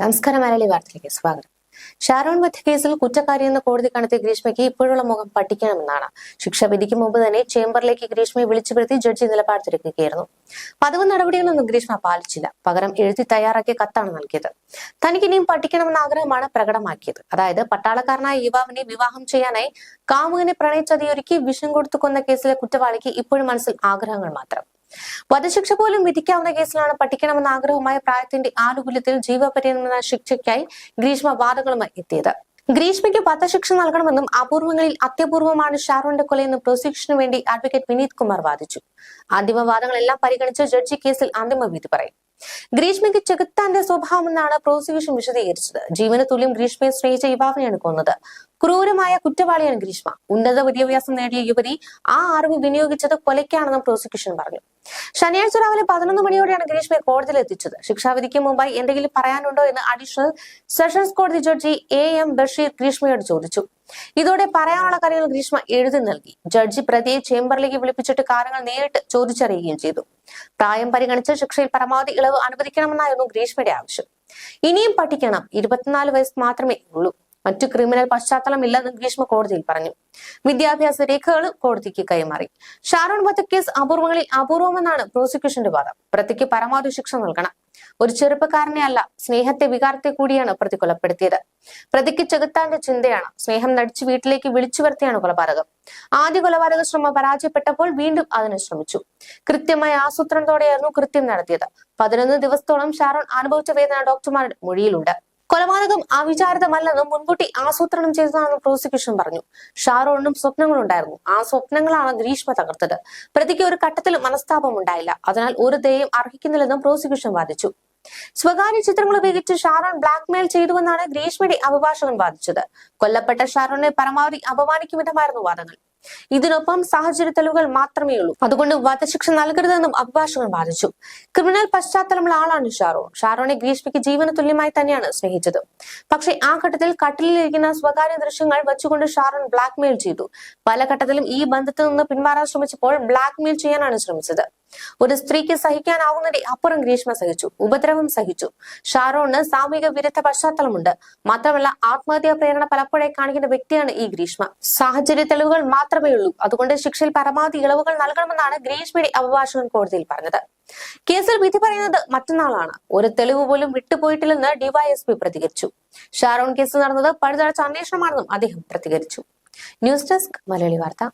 നമസ്കാരം മലയാളി വാർത്തയിലേക്ക് സ്വാഗതം. ഷാരോൺ വധക്കേസിൽ കുറ്റക്കാരിയെന്ന് കോടതി കണ്ടെത്തിയ ഗ്രീഷ്മയ്ക്ക് ഇപ്പോഴുള്ള മുഖം പഠിക്കണമെന്നാണ് ശിക്ഷ വിധിക്കും മുമ്പ് തന്നെ ചേംബറിലേക്ക് ഗ്രീഷ്മയെ വിളിച്ചു വരുത്തി ജഡ്ജി നിലപാട് തിരക്കുകയായിരുന്നു. പതിവ് നടപടികളൊന്നും ഗ്രീഷ്മ പാലിച്ചില്ല. പകരം എഴുതി തയ്യാറാക്കിയ കത്താണ് നൽകിയത്. തനിക്ക് ഇനിയും പഠിക്കണമെന്ന ആഗ്രഹമാണ് പ്രകടമാക്കിയത്. അതായത് പട്ടാളക്കാരനായ യുവാവിനെ വിവാഹം ചെയ്യാനായി കാമുകനെ പ്രണയിച്ചതിയൊരുക്കി വിഷം കൊടുത്തു കൊന്ന കേസിലെ കുറ്റവാളിക്ക് ഇപ്പോഴും മനസ്സിൽ ആഗ്രഹങ്ങൾ മാത്രം. വധശിക്ഷ പോലും വിധിക്കാവുന്ന കേസിലാണ് പഠിക്കണമെന്ന ആഗ്രഹമായ പ്രായത്തിന്റെ ആനുകൂല്യത്തിൽ ജീവപര്യന്തന ശിക്ഷയ്ക്കായി ഗ്രീഷ്മ വാദങ്ങളുമായി എത്തിയത്. ഗ്രീഷ്മയ്ക്ക് വധശിക്ഷ നൽകണമെന്നും അപൂർവങ്ങളിൽ അത്യപൂർവമാണ് ഷാറുന്റെ കൊലയെന്നും പ്രോസിക്യൂഷന് വേണ്ടി അഡ്വക്കേറ്റ് വിനീത് കുമാർ വാദിച്ചു. അന്തിമ വാദങ്ങളെല്ലാം പരിഗണിച്ച് ജഡ്ജി കേസിൽ അന്തിമ വിധി പറയും. ഗ്രീഷ്മയ്ക്ക് ചെകുത്താന്റെ സ്വഭാവമെന്നാണ് പ്രോസിക്യൂഷൻ വിശദീകരിച്ചത്. ജീവന തുല്യം ഗ്രീഷ്മയെ സ്നേഹിച്ച യുവാവിനെയാണ് കൊന്നത്. ക്രൂരമായ കുറ്റവാളിയാണ് ഗ്രീഷ്മ. ഉന്നത വിദ്യാഭ്യാസം നേടിയ യുവതി ആ അറിവ് വിനിയോഗിച്ചത് കൊലയ്ക്കാണെന്നും പ്രോസിക്യൂഷൻ പറഞ്ഞു. ശനിയാഴ്ച രാവിലെ പതിനൊന്ന് മണിയോടെയാണ് ഗ്രീഷ്മയെ കോടതിയിൽ എത്തിച്ചത് ശിക്ഷാവിധിക്ക് മുമ്പായി എന്തെങ്കിലും പറയാനുണ്ടോ എന്ന് അഡീഷണൽ സെഷൻസ് കോടതി ജഡ്ജി എ എം ബഷീർ ഗ്രീഷ്മയോട് ചോദിച്ചു. ഇതോടെ പറയാനുള്ള കാര്യങ്ങൾ ഗ്രീഷ്മ എഴുതി നൽകി. ജഡ്ജി പ്രതിയെ ചേംബറിലേക്ക് വിളിപ്പിച്ചിട്ട് കാര്യങ്ങൾ നേരിട്ട് ചോദിച്ചറിയുകയും ചെയ്തു. പ്രായം പരിഗണിച്ച് ശിക്ഷയിൽ പരമാവധി ഇളവ് അനുവദിക്കണമെന്നായിരുന്നു ഗ്രീഷ്മയുടെ ആവശ്യം. ഇനിയും പഠിക്കണം. ഇരുപത്തിനാല് വയസ്സ് മാത്രമേ ഉള്ളൂ. മറ്റു ക്രിമിനൽ പശ്ചാത്തലം പശ്ചാത്തലമില്ലെന്ന് ഗ്രീഷ്മ കോടതിയിൽ പറഞ്ഞു. വിദ്യാഭ്യാസ രേഖകൾ കോടതിക്ക് കൈമാറി. ഷാരോൺ കേസ് അപൂർവങ്ങളിൽ അപൂർവമെന്നാണ് പ്രോസിക്യൂഷന്റെ വാദം. പ്രതിക്ക് പരമാവധി ശിക്ഷ നൽകണം. ഒരു ചെറുപ്പക്കാരനെ അല്ല സ്നേഹത്തെ വികാരത്തെ കൂടിയാണ് പ്രതി കൊലപ്പെടുത്തിയത്. പ്രതിക്ക് ചെകുത്താന്റെ ചിന്തയാണ്. സ്നേഹം നടിച്ചു വീട്ടിലേക്ക് വിളിച്ചു വരുത്തിയാണ് കൊലപാതകം. ആദ്യ കൊലപാതക ശ്രമം പരാജയപ്പെട്ടപ്പോൾ വീണ്ടും അതിന് ശ്രമിച്ചു. കൃത്യമായ ആസൂത്രണത്തോടെയായിരുന്നു കൃത്യം നടത്തിയത്. പതിനൊന്ന് ദിവസത്തോളം ഷാരോൺ അനുഭവിച്ച വേദന ഡോക്ടർമാരുടെ മൊഴിയിലുണ്ട്. കൊലപാതകം അവിചാരിതമല്ലെന്നും മുൻകൂട്ടി ആസൂത്രണം ചെയ്തതാണെന്നും പ്രോസിക്യൂഷൻ പറഞ്ഞു. ഷാറോണിനും സ്വപ്നങ്ങളുണ്ടായിരുന്നു. ആ സ്വപ്നങ്ങളാണ് ഗ്രീഷ്മ തകർത്തത്. പ്രതിക്ക് ഒരു ഘട്ടത്തിൽ മനസ്താപം ഉണ്ടായില്ല. അതിനാൽ ഒരു ദയം അർഹിക്കുന്നില്ലെന്നും പ്രോസിക്യൂഷൻ വാദിച്ചു. സ്വകാര്യ ചിത്രങ്ങൾ ഉപയോഗിച്ച് ഷാരോൺ ബ്ലാക്ക്മെയിൽ ചെയ്തുവെന്നാണ് ഗ്രീഷ്മയുടെ അഭിഭാഷകൻ വാദിച്ചത്. കൊല്ലപ്പെട്ട ഷാരോണിനെ പരമാവധി അപമാനിക്കും വിധമായിരുന്നു വാദങ്ങൾ. ഇതിനൊപ്പം സാഹചര്യ തെളിവുകൾ മാത്രമേ ഉള്ളൂ. അതുകൊണ്ട് വധശിക്ഷ നൽകരുതെന്നും അഭിഭാഷകൻ വാദിച്ചു. ക്രിമിനൽ പശ്ചാത്തലമുള്ള ആളാണ് ഷാറോൺ. ഷാറോണെ ഗ്രീഷ്മയ്ക്ക് ജീവന തുല്യമായി തന്നെയാണ് സ്നേഹിച്ചത്. പക്ഷേ ആ ഘട്ടത്തിൽ കട്ടിലിരിക്കുന്ന സ്വകാര്യ ദൃശ്യങ്ങൾ വെച്ചുകൊണ്ട് ഷാറോൺ ബ്ലാക്ക്മെയിൽ ചെയ്തു. പല ഘട്ടത്തിലും ഈ ബന്ധത്തിൽ നിന്ന് പിന്മാറാൻ ശ്രമിച്ചപ്പോൾ ബ്ലാക്ക്മെയിൽ ചെയ്യാനാണ് ശ്രമിച്ചത്. ഒരു സ്ത്രീക്ക് സഹിക്കാനാവുന്നതിന്റെ അപ്പുറം ഗ്രീഷ്മ സഹിച്ചു ഉപദ്രവം സഹിച്ചു. ഷാറോണിന് സാമൂഹിക വിരുദ്ധ പശ്ചാത്തലമുണ്ട്. മാത്രമല്ല ആത്മഹത്യാ പ്രേരണ പലപ്പോഴേ കാണിക്കുന്ന വ്യക്തിയാണ് ഈ ഗ്രീഷ്മ. സാഹചര്യ തെളിവുകൾ മാത്രമേ ഉള്ളൂ. അതുകൊണ്ട് ശിക്ഷയിൽ പരമാവധി ഇളവുകൾ നൽകണമെന്നാണ് ഗ്രീഷ്മയുടെ അഭിഭാഷകൻ കോടതിയിൽ പറഞ്ഞത്. കേസിൽ വിധി പറയുന്നത് മറ്റന്നാളാണ്. ഒരു തെളിവ് പോലും വിട്ടുപോയിട്ടില്ലെന്ന് ഡിവൈഎസ്പി പ്രതികരിച്ചു. ഷാറോൺ കേസ് നടന്നത് പഴുതടച്ച അന്വേഷണമാണെന്നും അദ്ദേഹം പ്രതികരിച്ചു. ന്യൂസ് ഡെസ്ക് മലയാളി വാർത്ത.